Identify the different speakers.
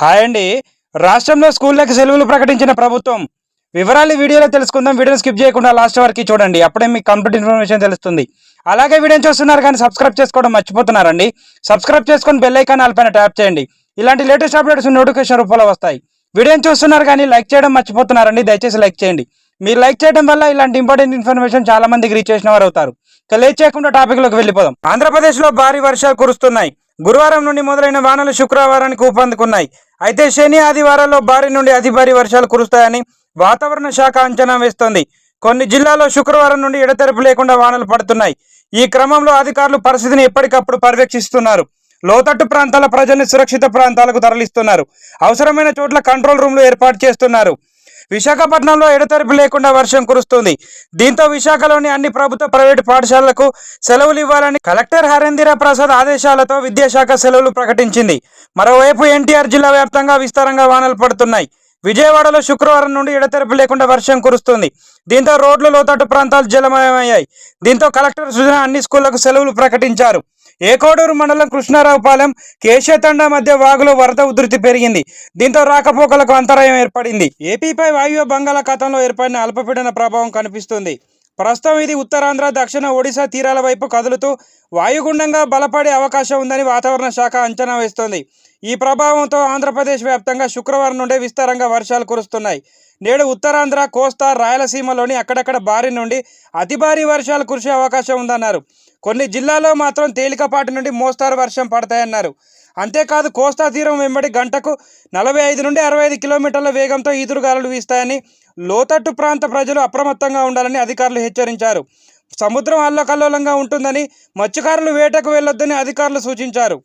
Speaker 1: hi అండి రాష్ట్రంలో స్కూళ్ళకి సెలవులు ప్రకటించిన ప్రభుత్వం వివరాలు వీడియోలో తెలుసుకుందాం వీడియోని స్కిప్ చేయకుండా లాస్ట్ వరకు చూడండి అప్పుడే మీకు కంప్లీట్ ఇన్ఫర్మేషన్ తెలుస్తుంది అలాగే వీడియోని చూస్తున్నారు కానీ సబ్స్క్రైబ్ చేసుకోవడం మర్చిపోతున్నారండి సబ్స్క్రైబ్ చేసుకొని బెల్ ఐకాన్ ఆల్పైన ట్యాప్ చేయండి ఇలాంటి లేటెస్ట్ అప్డేట్స్ నోటిఫికేషన్ రూపంలో వస్తాయి వీడియోని చూస్తున్నారు కానీ లైక్ చేయడం మర్చిపోతున్నారండి దయచేసి లైక్ చేయండి మీరు లైక్ చేయడం వల్ల ఇలాంటి ఇంపార్టెంట్ ఇన్ఫర్మేషన్ చాలా మందికి రీచ్ చేసిన వారు అవుతారు లేట్ చేయకుండా టాపిక్లోకి వెళ్ళిపోదాం ఆంధ్రప్రదేశ్లో భారీ వర్షాలు కురుస్తున్నాయి గురువారం నుండి మొదలైన వానలు శుక్రవారానికి ఊపందుకున్నాయి అయితే శని ఆదివారాల్లో భారీ నుండి అతి భారీ వర్షాలు కురుస్తాయని వాతావరణ శాఖ అంచనా వేస్తోంది కొన్ని జిల్లాల్లో శుక్రవారం నుండి ఎడతెరపు లేకుండా వానలు పడుతున్నాయి ఈ క్రమంలో అధికారులు పరిస్థితిని ఎప్పటికప్పుడు పర్యవేక్షిస్తున్నారు లోతట్టు ప్రాంతాల ప్రజల్ని సురక్షిత ప్రాంతాలకు తరలిస్తున్నారు అవసరమైన చోట్ల కంట్రోల్ రూమ్లు ఏర్పాటు చేస్తున్నారు విశాఖపట్నంలో ఎడతెరిపి లేకుండా వర్షం కురుస్తుంది దీంతో విశాఖలోని అన్ని ప్రభుత్వ ప్రైవేటు పాఠశాలలకు సెలవులు ఇవ్వాలని కలెక్టర్ హరేంద్ర ప్రసాద్ ఆదేశాలతో విద్యాశాఖ సెలవులు ప్రకటించింది మరోవైపు ఎన్టీఆర్ జిల్లా వ్యాప్తంగా విస్తారంగా వానలు పడుతున్నాయి విజయవాడలో శుక్రవారం నుండి ఎడతెరపు లేకుండా వర్షం కురుస్తుంది దీంతో రోడ్లు లోతట్టు ప్రాంతాలు జలమయమయ్యాయి దీంతో కలెక్టర్ సృజన అన్ని స్కూళ్లకు సెలవులు ప్రకటించారు ఏకోడూరు మండలం కృష్ణారావుపాలెం కేశతండ మధ్య వాగులో వరద ఉధృతి పెరిగింది దీంతో రాకపోకలకు అంతరాయం ఏర్పడింది ఏపీపై వాయువ్య బంగాళాఖాతంలో ఏర్పడిన అల్పపీడన ప్రభావం కనిపిస్తుంది ప్రస్తుతం ఇది ఉత్తరాంధ్ర దక్షిణ ఒడిశా తీరాల వైపు కదులుతూ వాయుగుండంగా బలపడే అవకాశం ఉందని వాతావరణ శాఖ అంచనా వేస్తోంది ఈ ప్రభావంతో ఆంధ్రప్రదేశ్ వ్యాప్తంగా శుక్రవారం నుండే విస్తారంగా వర్షాలు కురుస్తున్నాయి నేడు ఉత్తరాంధ్ర కోస్తా రాయలసీమలోని అక్కడక్కడ భారీ నుండి అతి భారీ వర్షాలు కురిసే అవకాశం ఉందన్నారు కొన్ని జిల్లాల్లో మాత్రం తేలికపాటి నుండి మోస్తారు వర్షం పడతాయన్నారు అంతేకాదు కోస్తా తీరం వెంబడి గంటకు నలభై ఐదు నుండి అరవై ఐదు కిలోమీటర్ల వేగంతో ఈదురుగాలు వీస్తాయని లోతట్టు ప్రాంత ప్రజలు అప్రమత్తంగా ఉండాలని అధికారులు హెచ్చరించారు సముద్రం అల్లకల్లోలంగా ఉంటుందని మత్స్యకారులు వేటకు వెళ్లొద్దని అధికారులు సూచించారు